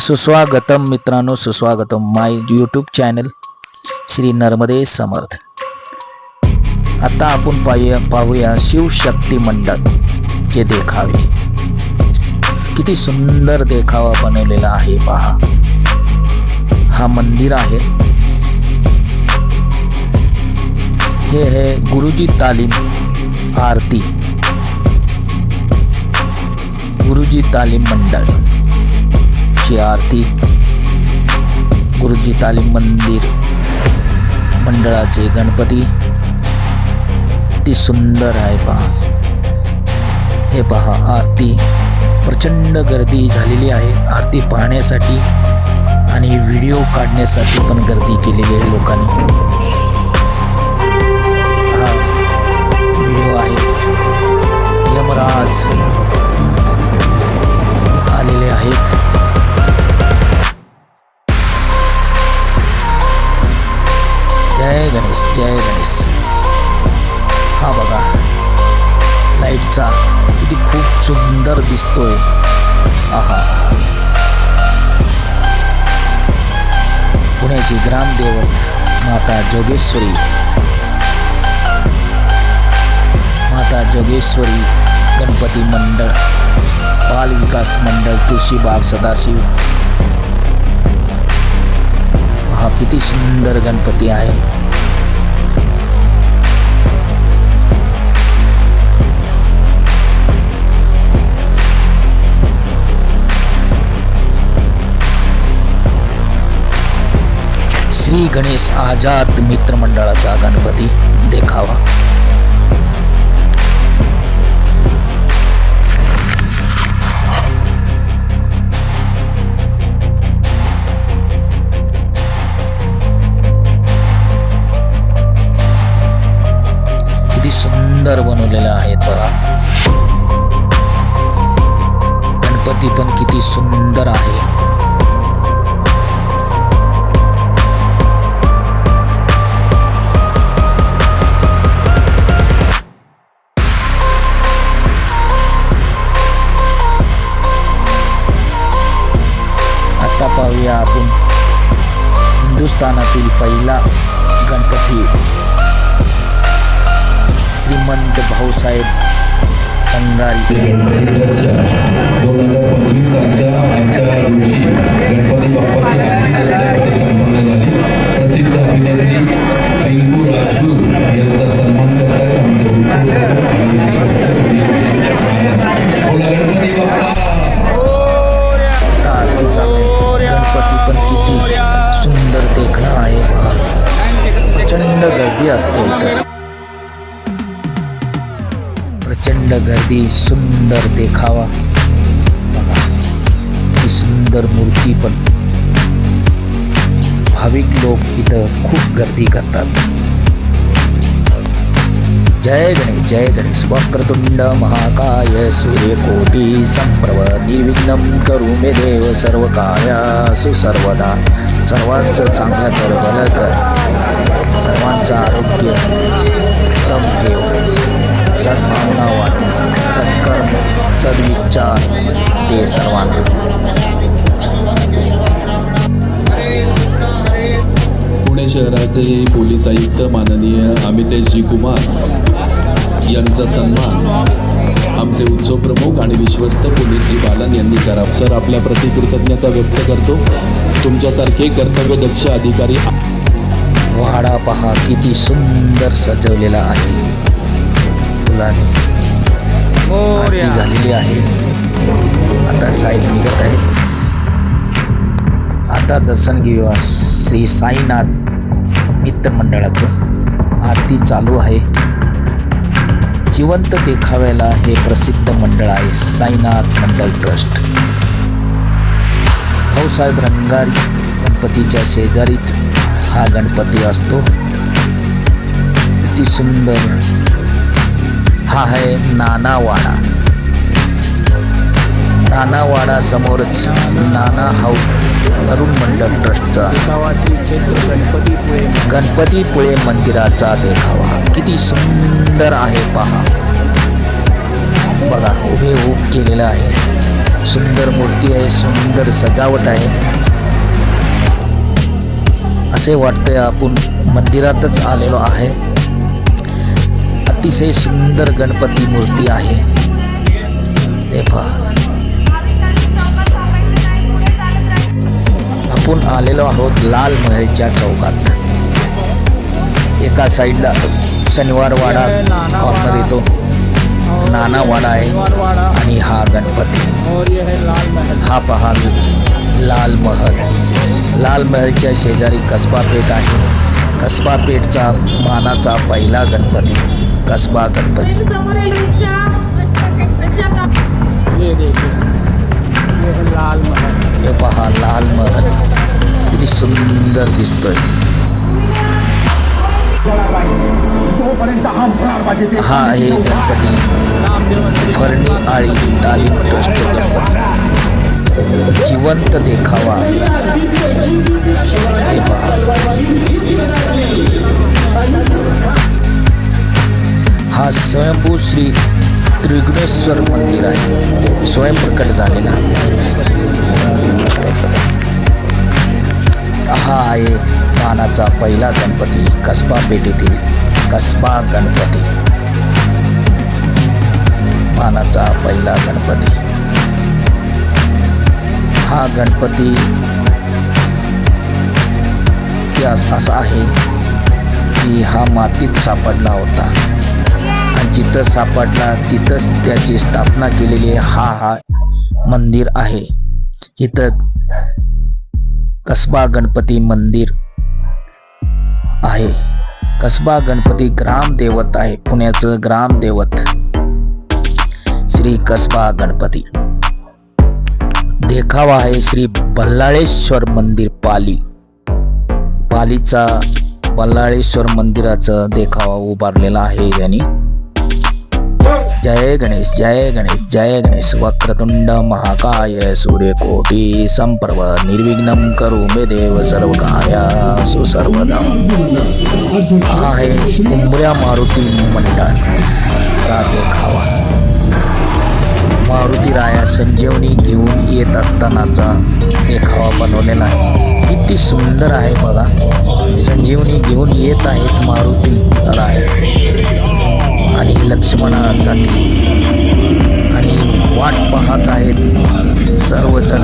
सुस्वागतम मित्रांनो सुस्वागतम my YouTube channel Shri Narmade Samarth. आता आपण पाहूया पाहूया शिवशक्ती मंडळ चे देखावे. किती सुंदर देखावा बनवलेला आहे पहा. हा मंदिर आहे. हे है गुरुजी तालीम आरती. गुरुजी तालीम मंडळ. ची आरती. गुरुजी तालीम मंदिर मंडळाचे गणपती. ती सुंदर आहे पहा. हे पहा आरती. प्रचंड गर्दी झालेली आहे. आरती पाहण्यासाठी आणि व्हिडिओ काढण्यासाठी पण गर्दी केलेली आहे लोकांनी. हा व्हिडिओ आहे. यमराज आलेले आहेत. जय गणेश जय हा बघा लाईटचा किती खूप सुंदर दिसतोय आहा. पुण्याची ग्रामदेवत माता जोगेश्वरी. माता जोगेश्वरी गणपती मंडळ. बाल विकास मंडळ तुळशीबाग सदाशिव. हा किती सुंदर गणपती आहे. गणेश आजाद मित्र मंडळाचा गणपती देखावा. हिंदुस्थानातील पहिला गणपती श्रीमंत भाऊसाहेब अंगारी. ही सुंदर मूर्ती पण. भाविक लोक इथं खूप गर्दी करतात. जय गणेश जय गणेश. वक्रतुंड महाकाय सूर्यकोटी संप्रव निर्विघ्न करू मे देव सर्व कार्यासु सुसर्वदा. सर्वांचं चांगलं कर भलं कर. सर्वांचं आरोग्य उत्तम ठेव. सद्भावना वाढ सत्कर्म सद्विचार ते सर्वांना पुणे शहराचे पोलीस आयुक्त माननीय अमितेशजी कुमार यांचा सन्मान आमचे उत्सव प्रमुख आणि विश्वस्त पुनीतजी बालन यांनी करा. सर आपल्या प्रति कृतज्ञता व्यक्त करतो. तुमच्यासारखे कर्तव्यदक्ष अधिकारी वाडा पहा किती सुंदर सजवलेला आहे. फुलाने आरती झालेली आहे. आता साई निघत आहे. आता दर्शन घेऊया श्री साईनाथ मित्र मंडळाचं. आरती चालू आहे. जिवंत देखाव्याला हे प्रसिद्ध मंडळ आहे साईनाथ मंडळ ट्रस्ट. भाऊसाहेब रंगारी गणपतीच्या शेजारीच हा गणपती असतो. किती सुंदर हा आहे नानावाडा. नानावाडा समोरच नाना हाऊस अरुण मंडल ट्रस्टचा. गणपतीपुळे मंदिराचा देखावा. किती सुंदर आहे पहा. बघा उभे उभ केलेलं आहे. सुंदर मूर्ती आहे सुंदर सजावट आहे. असे वाटतंय आपण मंदिरातच आलेलो आहे. अतिशय सुंदर गणपती मूर्ती आहे. ते पहा आपण आलेलो आहोत लाल महलच्या चौकात. एका साईडला शनिवार वाडा कॉर्नर येतो. नाना वाडा आहे आणि हा गणपती. हा पहा लाल महल. लाल महलच्या शेजारी कसबा पेठ आहे. कसबा पेठचा मानाचा पहिला गणपती. कसबा गणपती लाल महल हे पहा लाल महल. किती सुंदर दिसतोय. हा आहे गणपती. फरणी आळी तालीम ट्रस्ट गणपती जिवंत देखावा. आहे हे पहा. हा स्वयंभू श्री त्रिगुणेश्वर मंदिर आहे. स्वयंप्रकट झालेला. हा आहे मानाचा पहिला गणपती कसबा पेठेतील कसबा गणपती. मानाचा पहिला गणपती. हा गणपती इतिहास असा आहे की हा मातीत सापडला होता. जिथं सापडला तिथंच त्याची स्थापना केलेली हा हा मंदिर आहे. इथं कसबा गणपती मंदिर आहे. कसबा गणपती ग्रामदेवत आहे पुण्याचं ग्रामदेवत श्री कसबा गणपती. देखावा आहे श्री बल्लाळेश्वर मंदिर पाली. पालीचा बल्लाळेश्वर मंदिराचा देखावा उभारलेला आहे यांनी. जय गणेश जय गणेश जय गणेश. वक्रतुंड महाकाय सूर्यकोटी संपर्व निर्विघ्नम करू मे देव सर्व कार्यासु सुसर्वदा. हा आहे कुंभऱ्या मारुती मंडळ. मंडळचा खावा. मारुती राया संजीवनी घेऊन येत असतानाचा देखावा बनवलेला आहे. किती सुंदर आहे बघा. संजीवनी घेऊन येत आहेत मारुती राया. सर्वजण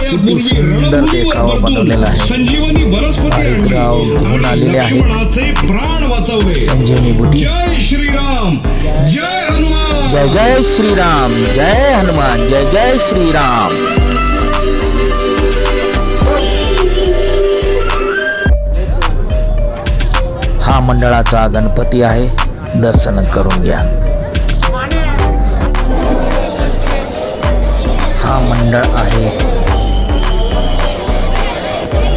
किती सुंदर देखावा बनवलेला आहे. हरिद्राव घेऊन आलेले आहेत. संजीवनी बुटी जय श्रीराम. जय हनुमान. जय जय श्रीराम. जय हनुमान. जय जय श्रीराम. हा मंडळाचा गणपती आहे. दर्शन करून घ्या. हा मंडळ आहे.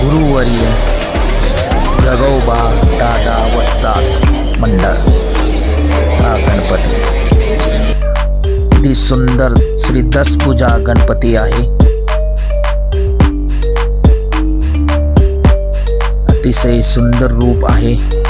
गुरुवर्य जगोबा दादा वस्ताद मंडळ. चा गणपती. किती सुंदर श्री दस पूजा गणपती आहे. अतिशय सुंदर रूप आहे.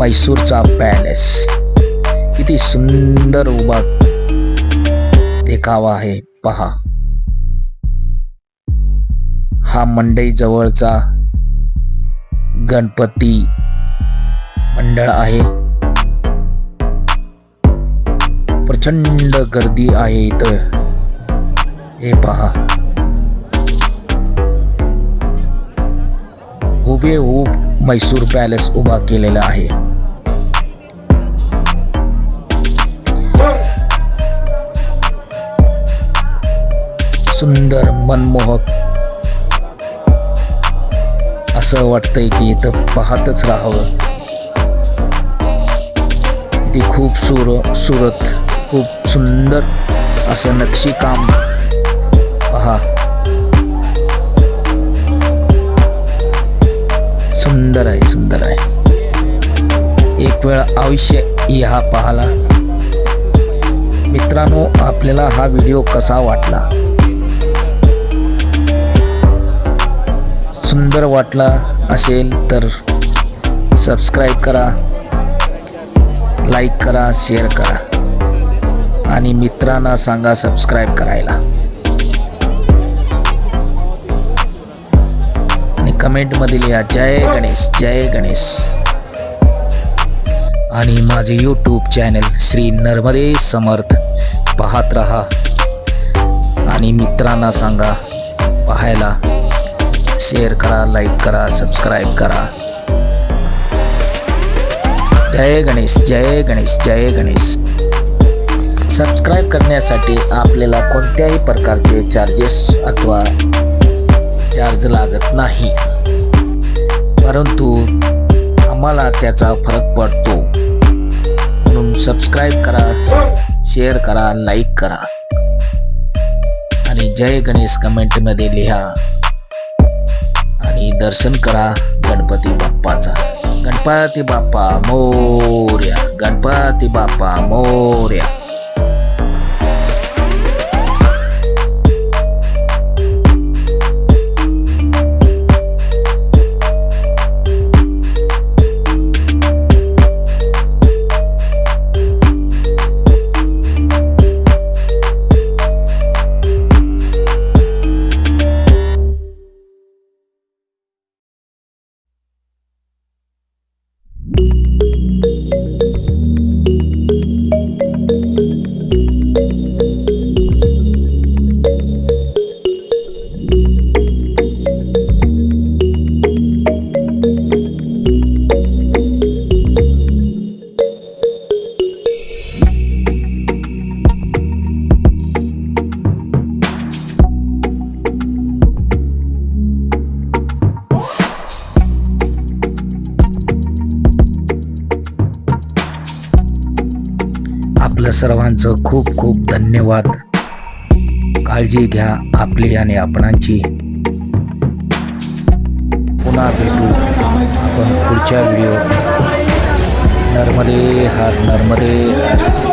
मैसूरचा पॅलेस. किती सुंदर उभा देखावा आहे. पहा. हा मंडई जवळचा गणपती मंडळ आहे. प्रचंड गर्दी आहे इथं. हे पहा. हुबेहूब मैसूर पॅलेस उभा केलेला आहे. सुंदर मनमोहक. असं वाटतंय की इथं पाहतच राहावं. इथे खूप सुर सुरत खूप सुंदर असं नक्षीकाम पहा. सुंदर आहे सुंदर आहे. एक वेळ आयुष्य या पाहाला. मित्रांनो आपल्याला हा व्हिडिओ कसा वाटला? सुंदर वाटला असेल तर सबस्क्राईब करा लाईक करा शेअर करा. आणि मित्रांना सांगा सबस्क्राईब करायला. आणि कमेंटमध्ये लिहा जय गणेश जय गणेश. आणि माझे यूट्यूब चॅनल श्री नर्मदे समर्थ. पाहत रहा. आणि मित्रांना सांगा पाहायला शेअर करा लाईक करा सबस्क्राईब करा. जय गणेश जय गणेश जय गणेश. सबस्क्राईब करण्यासाठी आपल्याला कोणत्याही प्रकारचे चार्जेस अथवा चार्ज लागत नाही. परंतु आम्हाला त्याचा फरक पडतो. म्हणून सबस्क्राईब करा शेअर करा लाईक करा. आणि जय गणेश कमेंटमध्ये लिहा. आणि दर्शन करा गणपती बाप्पाचा. गणपती बाप्पा मोर्या गणपती बाप्पा मोर्या. आपलं सर्वांचं खूप खूप धन्यवाद. काळजी घ्या आपली आणि आपणांची. पुन्हा भेटू आपण पुढच्या व्हिडिओ नर्मदे हर नर्मदे हर.